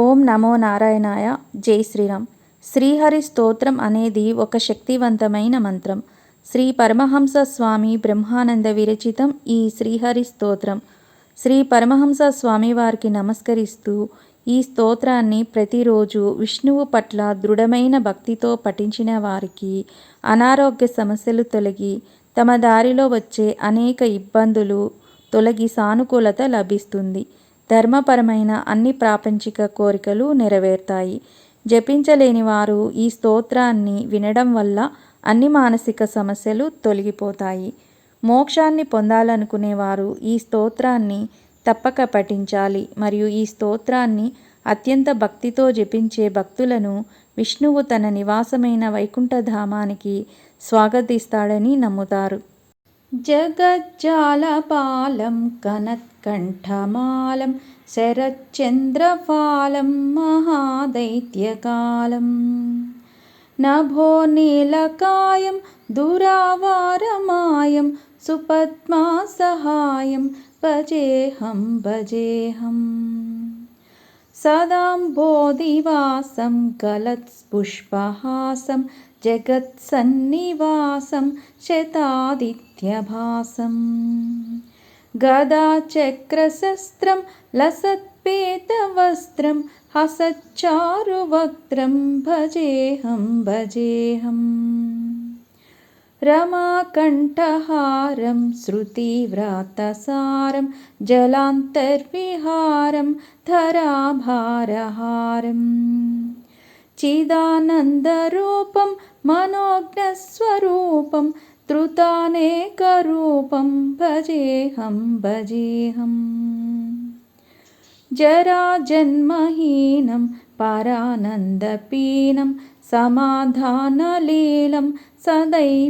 ఓం నమో నారాయణాయ. జై శ్రీరామ్. శ్రీహరి స్తోత్రం అనేది ఒక శక్తివంతమైన మంత్రం. శ్రీ పరమహంస స్వామి బ్రహ్మానంద విరచితం ఈ శ్రీహరి స్తోత్రం. శ్రీ పరమహంస స్వామి వారికి నమస్కరిస్తూ ఈ స్తోత్రాన్ని ప్రతిరోజు విష్ణువు పట్ల దృఢమైన భక్తితో పఠించిన వారికి అనారోగ్య సమస్యలు తొలగి తమ దారిలో వచ్చే అనేక ఇబ్బందులు తొలగి సానుకూలత లభిస్తుంది. ధర్మపరమైన అన్ని ప్రాపంచిక కోరికలు నెరవేరుతాయి. జపించలేని వారు ఈ స్తోత్రాన్ని వినడం వల్ల అన్ని మానసిక సమస్యలు తొలగిపోతాయి. మోక్షాన్ని పొందాలనుకునేవారు ఈ స్తోత్రాన్ని తప్పక పఠించాలి మరియు ఈ స్తోత్రాన్ని అత్యంత భక్తితో జపించే భక్తులను విష్ణువు తన నివాసమైన వైకుంఠధామానికి స్వాగతిస్తాడని నమ్ముతారు. जगज्जालपालं कनत्कण्ठमालं शरच्चन्द्रपालं महादैत्यकालं। नभोनीलकायं दुरावारमायं सुपद्मासहायं भजेऽहं भजेऽहम्। सदाम्बोधिवासं गलत्पुष्पहासं जगत्सन्निवासं शतादित्यभासम् गदाचक्रशस्त्रं लसत्पेतवस्त्रं हसच्चारुवक्त्रं भजेऽहं भजेऽहम्। रमाकण्ठहारं श्रुतिव्रातसारं जलान्तर्विहारं धराभारहारम् चिदानन्दरूपं मनोज्ञस्वरूपं त्रुतानेकरूपं भजेऽहं भजेऽहम् जराजन्महीनं परानन्दपीनं समाधानलीलं सदैवानवीनम्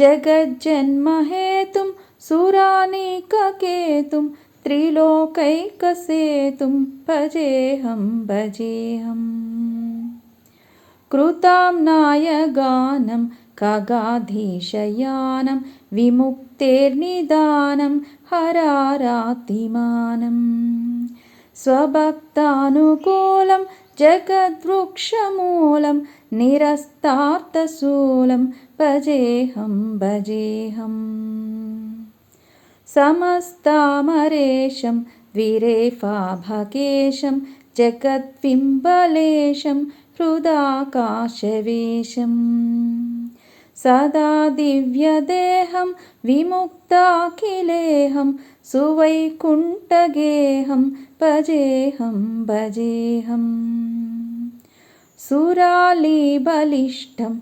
जगज्जन्महेतुं सुरानेककेतुं त्रिलोकैकसेतुं भजेऽहं भजेऽहम् कृतां नायगानं खगाधीशयानं विमुक्तेर्निदानं हरारातिमानम् स्वभक्तानुकूलं जगद्वृक्षमूलं निरस्तार्थशूलं भजेऽहं भजेऽहम् समस्तामरेशं द्विरेफाभकेशं जगद्बिम्बलेशं हृदाकाशवेशम्। सदा दिव्यदेहं विमुक्ताखिलेऽहं सुवैकुण्ठगेहं भजेऽहं भजेऽहम् सुराली बलिष्ठं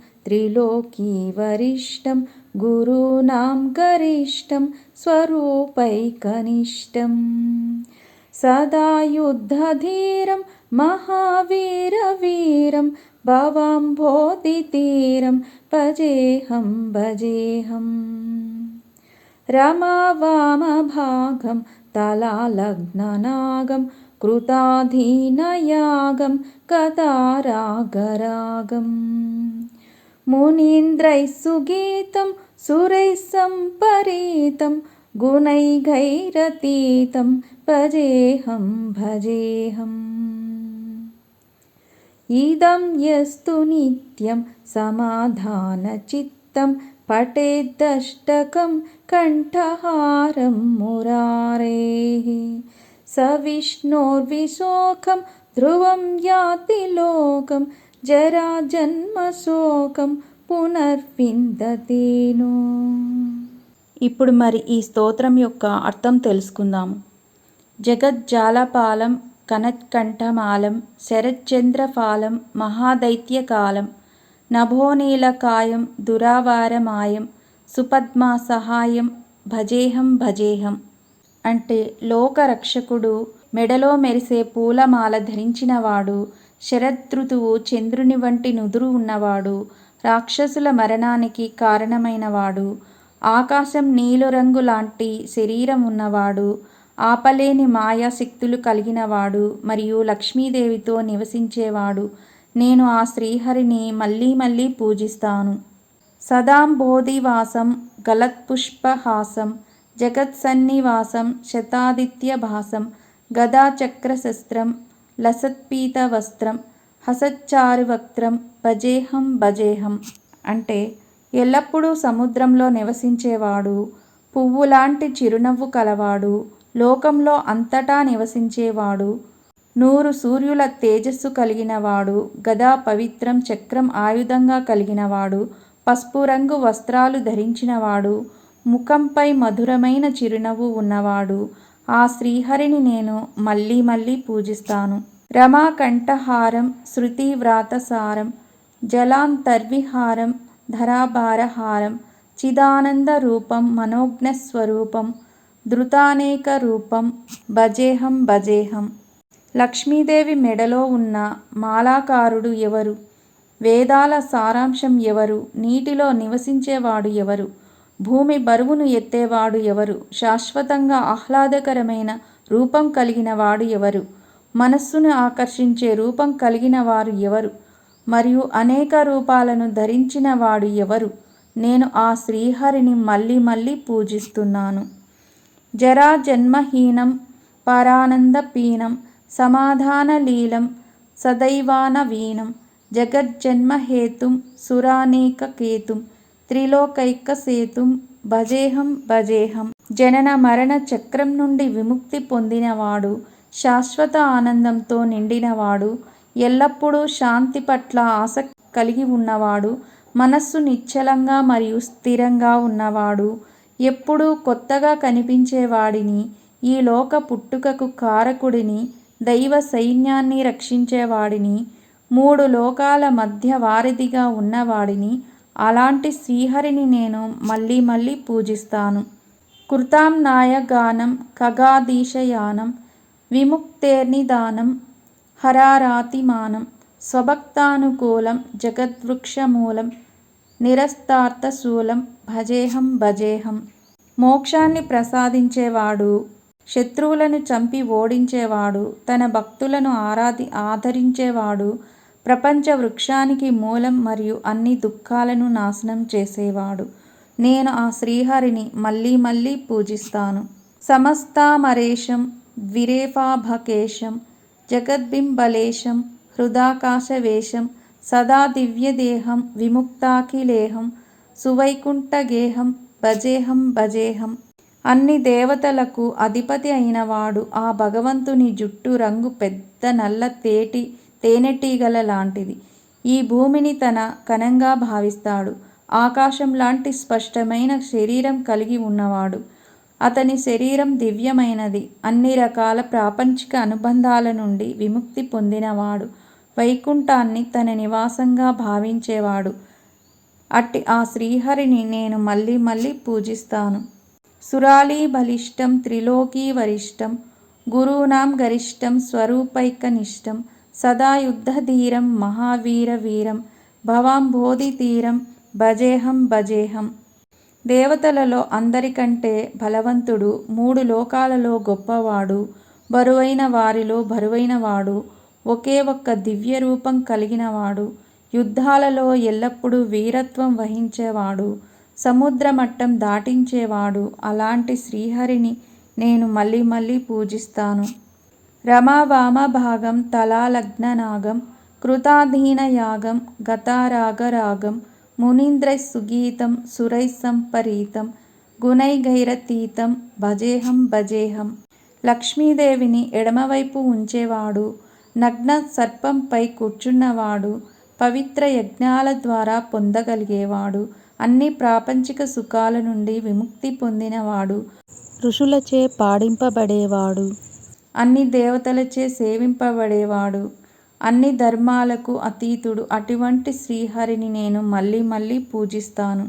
गुरूणां गरिष्ठं स्वरूपैकनिष्ठम् सदा युद्धधीरं महावीरवीरं भवाम्भोदितीरं भजेऽहं भजेऽहम् रमवामभागं तलालग्ननागं कृताधीनयागं कदारागरागम् मुनीन्द्रैः सुगीतं सुरैः सम्परीतं गुणैघैरतीतं भजेऽहं भजेऽहम् ఇదం యస్తు నిత్యం సమాధాన చిత్తం పఠేద్దష్టకం కంఠహారం మురారేः. సవిష్ణోర్విశోకం ధ్రువం యాతి లోకం జరాజన్మశోకం పునర్విందతేను ఇప్పుడు మరి ఈ స్తోత్రం యొక్క అర్థం తెలుసుకుందాము. జగజ్జాలపాలం కనత్కంఠమాలం శరచంద్రఫాలం మహాదైత్యకాలం నభోనీలకాయం దురావారమాయం సుపద్మా సహాయం భజేహం భజేహం అంటే లోకరక్షకుడు మెడలో మెరిసే పూలమాల ధరించినవాడు శరదృతువు చంద్రుని వంటి నుదురు ఉన్నవాడు రాక్షసుల మరణానికి కారణమైనవాడు ఆకాశం నీలురంగు లాంటి శరీరం ఉన్నవాడు ఆపలేని మాయాశక్తులు కలిగినవాడు మరియు లక్ష్మీదేవితో నివసించేవాడు. నేను ఆ శ్రీహరిని మళ్ళీ మళ్ళీ పూజిస్తాను. సదాంబోధివాసం గలత్పుష్పహాసం జగత్సన్నివాసం శతాదిత్యభాసం గదాచక్రశస్త్రం లసత్పీత వస్త్రం హసచ్చారువక్త్రం భజేహం భజేహం అంటే ఎల్లప్పుడూ సముద్రంలో నివసించేవాడు పువ్వులాంటి చిరునవ్వు కలవాడు లోకంలో అంతటా నివసించేవాడు. నూరు సూర్యుల తేజస్సు కలిగినవాడు. గదా పవిత్రం చక్రం ఆయుధంగా కలిగినవాడు. పసుపు రంగు వస్త్రాలు ధరించినవాడు. ముఖంపై మధురమైన చిరునవ్వు ఉన్నవాడు. ఆ శ్రీహరిని నేను మళ్ళీ మళ్ళీ పూజిస్తాను. రమాకంఠహారం శృతివ్రాతసారం జలాంతర్విహారం ధరాభారహారం చిదానంద రూపం మనోజ్ఞస్వరూపం ధృతానేక రూపం భజేహం భజేహం. లక్ష్మీదేవి మెడలో ఉన్న మాలాకారుడు ఎవరు? వేదాల సారాంశం ఎవరు? నీటిలో నివసించేవాడు ఎవరు? భూమి బరువును ఎత్తేవాడు ఎవరు? శాశ్వతంగా ఆహ్లాదకరమైన రూపం కలిగిన వాడు ఎవరు? మనస్సును ఆకర్షించే రూపం కలిగిన వారు ఎవరు? మరియు అనేక రూపాలను ధరించిన వాడు ఎవరు? నేను ఆ శ్రీహరిని మళ్ళీ మళ్ళీ పూజిస్తున్నాను. జరా జన్మహీనం పరానందపీనం సమాధానలీలం సదైవానవీనం జగజ్జన్మహేతుం సురానీకకేతుం త్రిలోకైకసేతుం భజేహం భజేహం జనన మరణ చక్రం నుండి విముక్తి పొందినవాడు శాశ్వత ఆనందంతో నిండినవాడు ఎల్లప్పుడూ శాంతి పట్ల ఆసక్తి కలిగి ఉన్నవాడు మనస్సు నిశ్చలంగా మరియు స్థిరంగా ఉన్నవాడు ఎప్పుడూ కొత్తగా కనిపించేవాడిని ఈ లోక పుట్టుకకు కారకుడిని దైవ సైన్యాన్ని రక్షించేవాడిని మూడు లోకాల మధ్య వారిదిగా ఉన్నవాడిని అలాంటి శ్రీహరిని నేను మళ్ళీ మళ్ళీ పూజిస్తాను. కృతాంనాయ గానం ఖగాదీశయానం విముక్తేర్నిదానం హరారాతిమానం స్వభక్తానుకూలం జగద్వృక్షమూలం నిరస్తార్థశూలం భజేహం భజేహం. మోక్షాన్ని ప్రసాదించేవాడు శత్రువులను చంపి ఓడించేవాడు తన భక్తులను ఆరాధి ఆదరించేవాడు ప్రపంచ వృక్షానికి మూలం మరియు అన్ని దుఃఖాలను నాశనం చేసేవాడు. నేను ఆ శ్రీహరిని మళ్ళీ మళ్ళీ పూజిస్తాను. సమస్తామరేషం ద్విరేఫాభకేశం జగద్బింబలేశం హృదాకాశవేశం సదా దివ్యదేహం విముక్తాఖిలేహం సువైకుంఠగేహం భజేహం భజేహం అన్ని దేవతలకు అధిపతి అయినవాడు ఆ భగవంతుని జుట్టు రంగు పెద్ద నల్ల తేటి తేనెటీగల లాంటిది ఈ భూమిని తన కణంగా భావిస్తాడు ఆకాశం లాంటి స్పష్టమైన శరీరం కలిగి ఉన్నవాడు అతని శరీరం దివ్యమైనది అన్ని రకాల ప్రాపంచిక అనుబంధాల నుండి విముక్తి పొందినవాడు వైకుంఠాన్ని తన నివాసంగా భావించేవాడు. అట్టి ఆ శ్రీహరిని నేను మళ్ళీ మళ్ళీ పూజిస్తాను. సురాలీ బలిష్టం త్రిలోకీ వరిష్టం గురూనాం గరిష్టం స్వరూపైకనిష్టం సదా యుద్ధధీరం మహావీర వీరం భవాంబోధి తీరం భజేహం భజేహం. దేవతలలో అందరికంటే బలవంతుడు మూడు లోకాలలో గొప్పవాడు బరువైన వారిలో బరువైనవాడు ఒకే ఒక్క దివ్య రూపం కలిగినవాడు. యుద్ధాలలో ఎల్లప్పుడూ వీరత్వం వహించేవాడు. సముద్ర మట్టం దాటించేవాడు. అలాంటి శ్రీహరిని నేను మళ్ళీ మళ్ళీ పూజిస్తాను. రమావామ భాగం తలాలగ్ననాగం కృతాధీనయాగం గతారాగరాగం మునీంద్రై సుగీతం సురై సంపరీతం గుణైగైరతీతం భజేహం భజేహం. లక్ష్మీదేవిని ఎడమవైపు ఉంచేవాడు. నగ్న సర్పంపై కూర్చున్నవాడు పవిత్ర యజ్ఞాల ద్వారా పొందగలిగేవాడు. అన్ని ప్రాపంచిక సుఖాల నుండి విముక్తి పొందినవాడు. ఋషులచే పాడింపబడేవాడు. అన్ని దేవతలచే సేవింపబడేవాడు. అన్ని ధర్మాలకు అతీతుడు. అటువంటి శ్రీహరిని నేను మళ్ళీ మళ్ళీ పూజిస్తాను.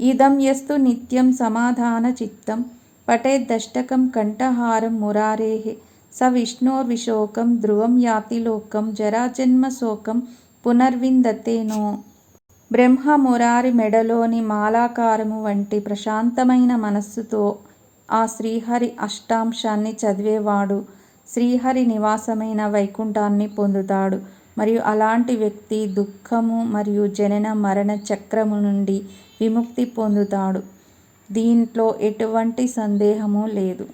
ఇదం యస్తు నిత్యం సమాధాన చిత్తం. పటే దష్టకం కంఠహారం మురారేహే. స విష్ణోర్విశోకం ధ్రువం యాతి లోకం జరాజన్మ శోకం పునర్విందతేనో. బ్రహ్మ మురారి మెడలోని మాలాకారము వంటి ప్రశాంతమైన మనస్సుతో ఆ శ్రీహరి అష్టాంశాన్ని చదివేవాడు. శ్రీహరి నివాసమైన వైకుంఠాన్ని పొందుతాడు. మరియు అలాంటి వ్యక్తి దుఃఖము మరియు జనన మరణ చక్రము నుండి విముక్తి పొందుతాడు. దీంట్లో ఎటువంటి సందేహము లేదు.